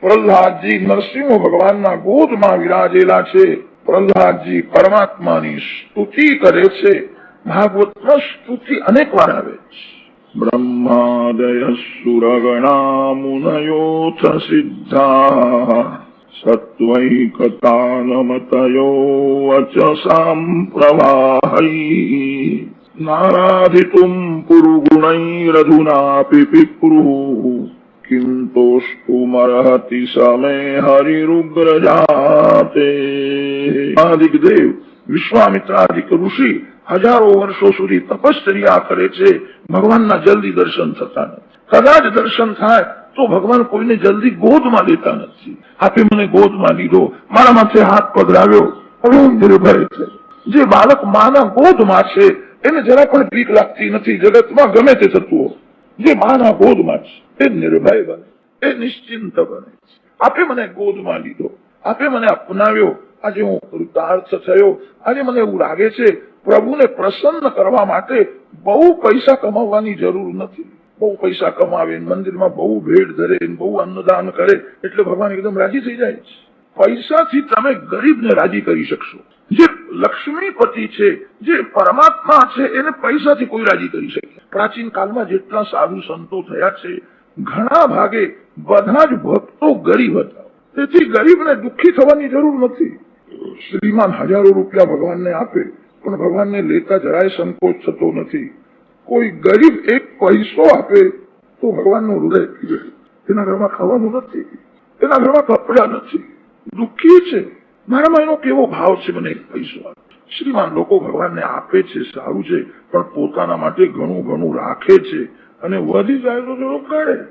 પ્રહલાદજી નરસિંહ ભગવાનના ગોદમાં વિરાજેલા છે. પ્રહલાદજી પરમાત્માની સ્તુતિ કરે છે. ભાગવતમાં સ્તુતિ અનેક વાર આવે છે. બ્રહ્માદય સુરગણા મુનયોથ સિદ્ધા. સત્વૈકતાનમતયો વચસામ પ્રવાહૈ નારાધિતું પુરુગુણૈરધુનાપి પિપ્રુઃ. કિમ તોષ્ટુમર્હતિ સમે હરિરુગ્રજાતે આદિક દેવ વિશ્વામિત્રાદિક ઋષિ હજારો વર્ષો સુધી તપશ્ચર્યા કરે છે, ભગવાનના જલ્દી દર્શન થતા નથી. કદાચ દર્શન થાય તો ભગવાન કોઈને જલ્દી ગોદમાં લેતા નથી. આપે મને ગોદમાં લીધો, મારા માથે હાથ પધરાવ્યો હવે નિર્ભય છે. જે બાળક માના ગોદમાં છે, એને જરા પણ બીક લાગતી નથી, જગતમાં ગમે તે થતું જે માના ગોદમાં છે એ નિર્ભય બને એ નિશ્ચિંત બને આપે મને ગોદમાં લીધો આપે મને અપનાવ્યો આજે હું કૃતાર્થ થયો આજે મને એવું લાગે છે પ્રભુને પ્રસન્ન કરવા માટે બહુ પૈસા કમાવવાની જરૂર નથી બહુ પૈસા કમાવે મંદિરમાં બહુ ભેટ ધરે બહુ અન્નદાન કરે એટલે ભગવાન એકદમ રાજી થઈ જાય છે. પૈસાથી તમે ગરીબને રાજી કરી શકશો. જે લક્ષ્મીપતિ છે, જે પરમાત્મા છે, એને પૈસાથી કોઈ રાજી કરી શકે. પ્રાચીન કાળમાં જેટલા સાધુ સંતો થયા છે ઘણા ભાગે બધા જ ભક્તો ગરીબ હતા. તેથી ગરીબને દુઃખી થવાની જરૂર નથી. શ્રીમાન હજારો રૂપિયા ભગવાનને આપે, પણ ભગવાનને લેતા જરાય સંકોચ થતો નથી. કોઈ ગરીબ એક પૈસો આપે, તો ભગવાનનું હૃદય પીવે. તેના ઘરમાં ખાવાનું નથી. એના ઘરમાં કપડા નથી. દુઃખી છે. મારામાં એનો કેવો ભાવ છે મને એક પૈસો શ્રીમાન લોકો ભગવાનને આપે છે, સારું છે, પણ પોતાના માટે ઘણું ઘણું રાખે છે. અને વધી જાય તો કરે.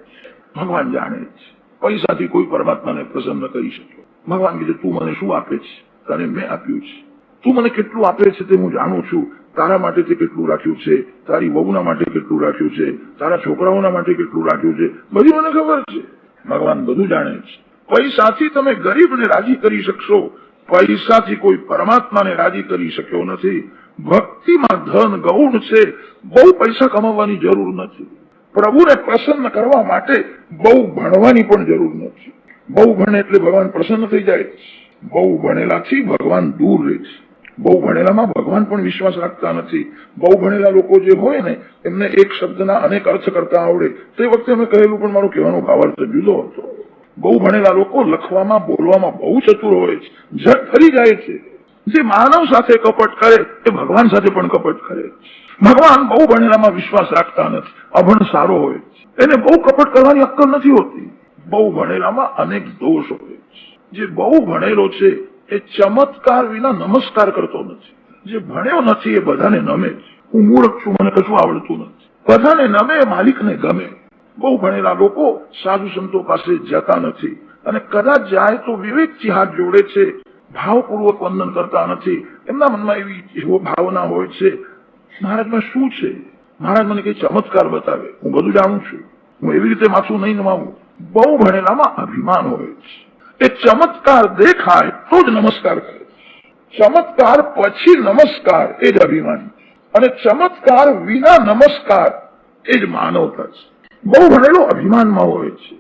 ભગવાન જાણે છે પૈસાથી કોઈ પરમાત્માને પ્રસન્ન કરી શક્યો. ભગવાન કીધે, તું મને શું આપે છે? તને મેં આપ્યું છે. તું મને કેટલું આપે છે તે હું જાણું છું. તારા માટે તે કેટલું રાખ્યું છે? તારી વહુના માટે કેટલું રાખ્યું છે? તારા છોકરાઓના માટે કેટલું રાખ્યું છે? બધી મને ખબર છે. ભગવાન બધું જાણે છે પૈસાથી તમે ગરીબને રાજી કરી શકશો. પૈસાથી કોઈ પરમાત્માને રાજી કરી શક્યો નથી. ભક્તિમાં ધન ગૌણ છે, બહુ પૈસા કમાવવાની જરૂર નથી. પ્રભુને પ્રસન્ન કરવા માટે બહુ ભણવાની પણ જરૂર નથી. બહુ ભણે એટલે ભગવાન પ્રસન્ન થઈ જાય બહુ ભણેલાથી ભગવાન દૂર રહે છે. બહુ ભણેલામાં ભગવાન પણ વિશ્વાસ રાખતા નથી. બહુ ભણેલા લોકો જે હોય ને, એમને એક શબ્દના અનેક અર્થ કરતા આવડે. તે વખતે અમે કહેલું પણ મારો કહેવાનો ભાવાર્થ જુદો હતો. બહુ ભણેલા લોકો લખવામાં, બોલવામાં બહુ ચતુર હોય છે. ઝટ ફરી જાય છે. જે માનવ સાથે કપટ કરે, એ ભગવાન સાથે પણ કપટ કરે. ભગવાન બહુ ભણેલામાં વિશ્વાસ રાખતા નથી. અભણ સારો હોય. એને બહુ કપટ કરવાની અક્કલ નથી હોતી. બહુ ભણેલામાં અનેક દોષ હોય. જે બહુ ભણેલો છે, એ ચમત્કાર વિના નમસ્કાર કરતો નથી. જે ભણ્યો નથી, એ બધાને નમે હું મૂળખ છું, મને કશું આવડતું નથી. બધાને નમે માલિકને ગમે. બહુ ભણેલા લોકો સાધુ સંતો પાસે જતા નથી. અને કદાચ જાય તો વિવેકથી હાથ જોડે છે. ભાવપૂર્વક વંદન કરતા નથી. એમના મનમાં એવી એવો ભાવના હોય છે, મહારાજમાં શું છે? મહારાજ મને કઈ ચમત્કાર બતાવે. હું બધું જાણું છું. હું એવી રીતે માથું નહીં નમાવું. બહુ ભણેલામાં અભિમાન હોય છે. એ ચમત્કાર દેખાય તો જ નમસ્કાર કરે ચમત્કાર પછી નમસ્કાર એ જ અભિમાન અને ચમત્કાર વિના નમસ્કાર એ જ માનવતા છે. બહુ ભણેલો અભિમાનમાં હોય છે.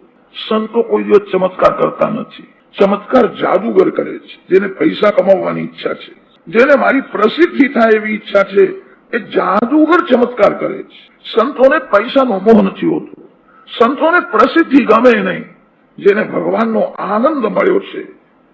સંતો કોઈ દિવસ ચમત્કાર કરતા નથી. ચમત્કાર જાદુગર કરે છે, જેને પૈસા કમાવવાની ઈચ્છા છે. જેને મારી પ્રસિદ્ધિ થાય એવી ઈચ્છા છે, એ જાદુગર ચમત્કાર કરે છે. સંતોને પૈસાનો મોહ નથી હોતો. સંતોને પ્રસિદ્ધિ ગમે નહીં. જેને ભગવાનનો આનંદ મળ્યો છે,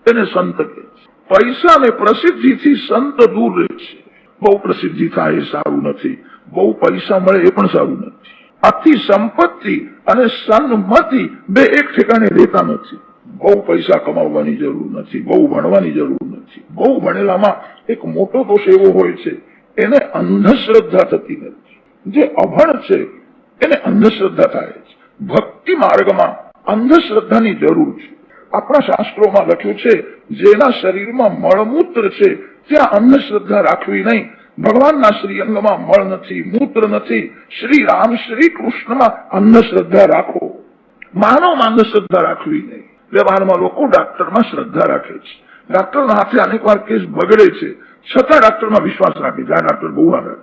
તેને સંત કહે પૈસા ને પ્રસિદ્ધિથી સંત દૂર રહે છે. બહુ પ્રસિદ્ધિ થાય એ સારું નથી. બહુ પૈસા મળે એ પણ સારું નથી. અતિ સંપત્તિ અને સન્મતિ બે એક ઠેકાણે રહેતા નથી. બહુ પૈસા કમાવવાની જરૂર નથી, બહુ ભણવાની જરૂર નથી. બહુ ભણેલામાં એક મોટો દોષ એવો હોય છે, એને અંધશ્રદ્ધા થતી નથી. જે અભણ છે, એને અંધશ્રદ્ધા થાય છે. ભક્તિ માર્ગમાં અંધશ્રદ્ધાની જરૂર છે. આપણા શાસ્ત્રોમાં લખ્યું છે, જેના શરીરમાં મળમૂત્ર છે, ત્યાં અંધશ્રદ્ધા રાખવી નહીં. ભગવાનના શ્રી અંગમાં મળ નથી, મૂત્ર નથી. શ્રી રામ, શ્રી કૃષ્ણમાં અંધશ્રદ્ધા રાખો. માનવમાં અંધશ્રદ્ધા રાખવી નહીં. વ્યવહારમાં લોકો ડાક્ટરમાં શ્રદ્ધા રાખે છે. ડાક્ટરના હાથે અનેક વાર કેસ બગડે છે. છતાં ડાક્ટરમાં વિશ્વાસ રાખે છે. આ ડાક્ટર બહુ આગળ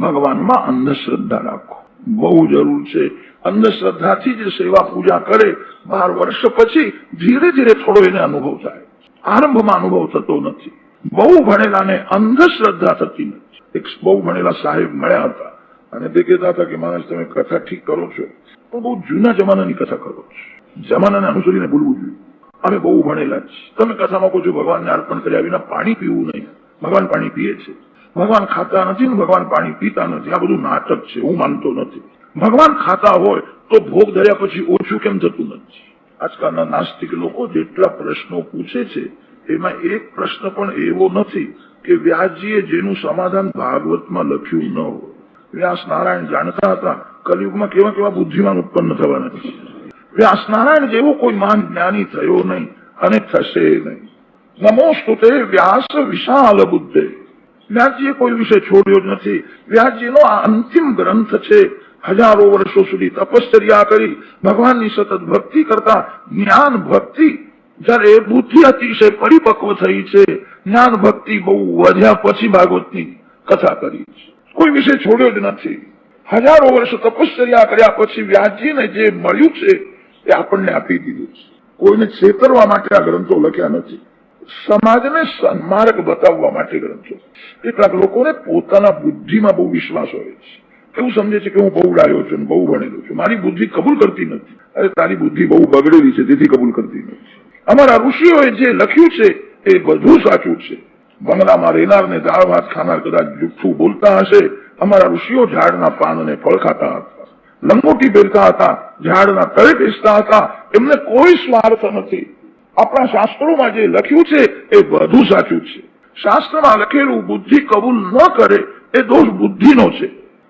ભગવાનમાં અંધશ્રદ્ધા રાખો. બહુ જરૂર છે. અંધશ્રદ્ધાથી જે સેવા પૂજા કરે, બાર વર્ષ પછી ધીરે ધીરે થોડો એને અનુભવ થાય. આરંભમાં અનુભવ થતો નથી. બહુ ભણેલાને અંધશ્રદ્ધા થતી નથી. એક બહુ ભણેલા સાહેબ મળ્યા હતા. અને તે કહેતા હતા કે માણસ તમે કથા ઠીક કરો છો? પણ બહુ જૂના જમાનાની કથા કરો છો. જમાનાને અનુસરીને ભૂલવું જોઈએ. અમે બહુ ભણેલા છીએ તમે કથામાં કહો છો, ભગવાનને અર્પણ કર્યા વિના પાણી પીવું નહીં. ભગવાન પાણી પીએ છે. ભગવાન ખાતા નથી ને ભગવાન પાણી પીતા નથી. આ બધું નાટક છે, હું માનતો નથી. ભગવાન ખાતા હોય તો ભોગ ધર્યા પછી ઓછું કેમ થતું નથી? આજકાલના નાસ્તિક લોકો જેટલા પ્રશ્નો પૂછે છે, એમાં એક પ્રશ્ન પણ એવો નથી કે વ્યાસજીએ જેનું સમાધાન ભાગવતમાં લખ્યું ન હોય. વ્યાસ નારાયણ જાણતા હતા, કલયુગમાં કેવા કેવા બુદ્ધિમાન ઉત્પન્ન થવાના છે. વ્યાસ નારાયણ જેવો કોઈ મહાન જ્ઞાની થયો નહીં અને થશે નહીં. નમોસ્તુ તે વ્યાસ વિશાલ બુદ્ધે. વ્યાસજીએ કોઈ વિષય છોડ્યો જ નથી. વ્યાસજીનો આ અંતિમ ગ્રંથ છે. હજારો વર્ષો સુધી તપશ્ચર્યા કરી ભગવાનની સતત ભક્તિ કરતા જ્ઞાન ભક્તિ જયારે બુદ્ધિ અતિશય પરિપક્વ થઈ છે, જ્ઞાન ભક્તિ બહુ વધ્યા પછી ભાગવતની કથા કરી છે. કોઈ વિષય છોડ્યો જ નથી. હજારો વર્ષ તપશ્ચર્યા કર્યા પછી વ્યાસજીને જે મળ્યું છે એ આપણને આપી દીધું છે. કોઈને છેતરવા માટે આ ગ્રંથો લખ્યા નથી. સમાજને સન્માર્ગ બતાવવા માટે ગ્રંથો. કેટલાક લોકોને પોતાના બુદ્ધિમાં બહુ વિશ્વાસ હોય છે. એવું સમજે છે કે હું બહુ ડાયો છું બહુ ભણેલો છું? મારી બુદ્ધિ કબૂલ કરતી નથી. અરે, તારી બુદ્ધિ બહુ બગડેલી છે, તેથી કબૂલ કરતી નથી. અમારા ઋષિઓએ જે લખ્યું છે, એ બધું સાચું છે. બંગલામાં રહેનાર ને દાળ ભાત ખાનાર કદાચ જુઠ્ઠું બોલતા હશે. અમારા ઋષિઓ ઝાડના પાન અને ફળ ખાતા હતા. લંગોટી પહેરતા હતા. ઝાડના તળે બેસતા હતા. એમને કોઈ સ્વાર્થ નથી. આપણા શાસ્ત્રોમાં જે લખ્યું છે એ બધું સાચું છે. શાસ્ત્રમાં લખેલું બુદ્ધિ કબૂલ ન કરે એ દોષ બુદ્ધિનો છે.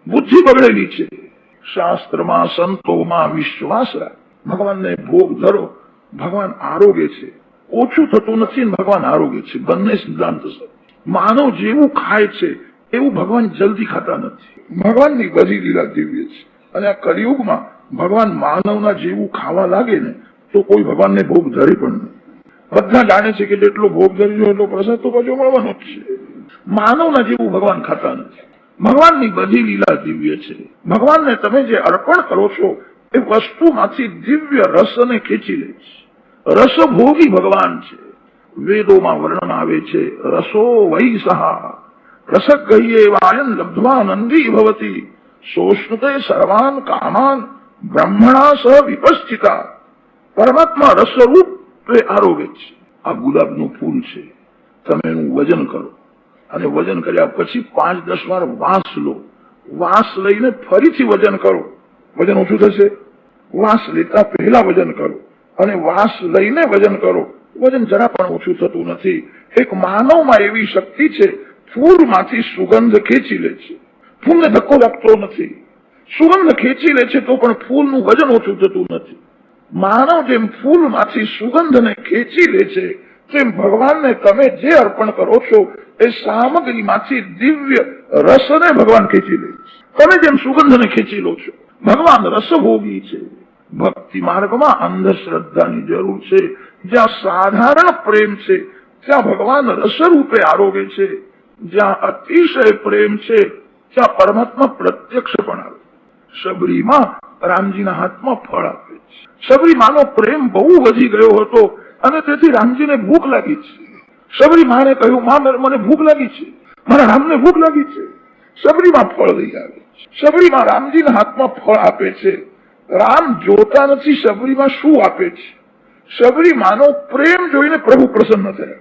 બુદ્ધિ બગડેલી છે. શાસ્ત્રમાં સંતોમાં વિશ્વાસ રાખ. ભગવાનને ભોગ ધરો. ભગવાન આરોગ્ય છે. ઓછું થતું નથી ભગવાન આરોગ્ય છે. બંને સિદ્ધાંત છે. માનવ જેવું ખાય છે એવું ભગવાન જલ્દી ખાતા નથી. ભગવાનની બધી લીલા દિવ્ય છે. અને આ કલિયુગમાં ભગવાન માનવના જેવું ખાવા લાગે ને, તો કોઈ ભગવાનને ભોગ ધરી પણ નહીં. બધા જાણે છે કે જેટલો ભોગ ધર્યો એટલો પ્રસાદ તો પાછો મળવાનો જ છે. માનવના જેવું ભગવાન ખાતા નથી. ભગવાનની બધી લીલા દિવ્ય છે. ભગવાનને તમે જે અર્પણ કરો છો, એ વસ્તુમાંથી દિવ્ય રસને ખેંચી લે છે. રસભોગી ભગવાન છે. વેદોમાં વર્ણન આવે છે, રસો વૈ સહા. રસક કહીએ વાયન લબ્ધવાનંદી ભવતી. સોષ્ણુતે સર્વાન કામાન બ્રહ્મણા સહ વિપસ્થિતા પરમાત્મા રસરૂપ એ આરોગે છે. આ ગુલાબનું ફૂલ છે. તમે એનું વજન કરો. અને વજન કર્યા પછી પાંચ, દસ વાર વાંસ લો. વાંસ લઈને ફરીથી વજન કરો. વજન ઓછું થશે? વાંસ લેતા પહેલા વજન કરો. અને વાંસ લઈને વજન કરો. વજન જરા પણ ઓછું થતું નથી. એક માનવમાં એવી શક્તિ છે, ફૂલમાંથી સુગંધ ખેંચી લે છે. ફૂલને ધક્કો લાગતો નથી. સુગંધ ખેંચી લે છે તો પણ ફૂલનું વજન ઓછું થતું નથી. માનવ જેમ ફૂલમાંથી સુગંધને ખેંચી લે છે, તેમ ભગવાનને તમે જે અર્પણ કરો છો, એ સામગ્રીમાંથી દિવ્ય રસને ભગવાન ખેંચી લે છે. તમે જેમ સુગંધને ખેંચી લો છો, ભગવાન રસભોગી છે. ભક્તિ માર્ગમાં અંધશ્રદ્ધાની જરૂર છે. જ્યાં સાધારણ પ્રેમ છે, ત્યાં ભગવાન રસરૂપે આરોગે છે. જ્યાં અતિશય પ્રેમ છે, ત્યાં પરમાત્મા પ્રત્યક્ષ પણ આવે શબરીમાં રામજીના હાથમાં ફળ આપે છે. શબરી પ્રેમ બહુ વધી ગયો હતો અને તેથી રામજીને ભૂખ લાગી છે. શબરી માને કહ્યું, માં મને ભૂખ લાગી છે. મારા રામને ભૂખ લાગી છે. શબરીમાં ફળ લઈ આવે શબરીમાં રામજીના હાથમાં ફળ આપે છે. રામ જોતા નથી, શબરીમાં શું આપે છે? શબરી માનો પ્રેમ જોઈને પ્રભુ પ્રસન્ન થયા.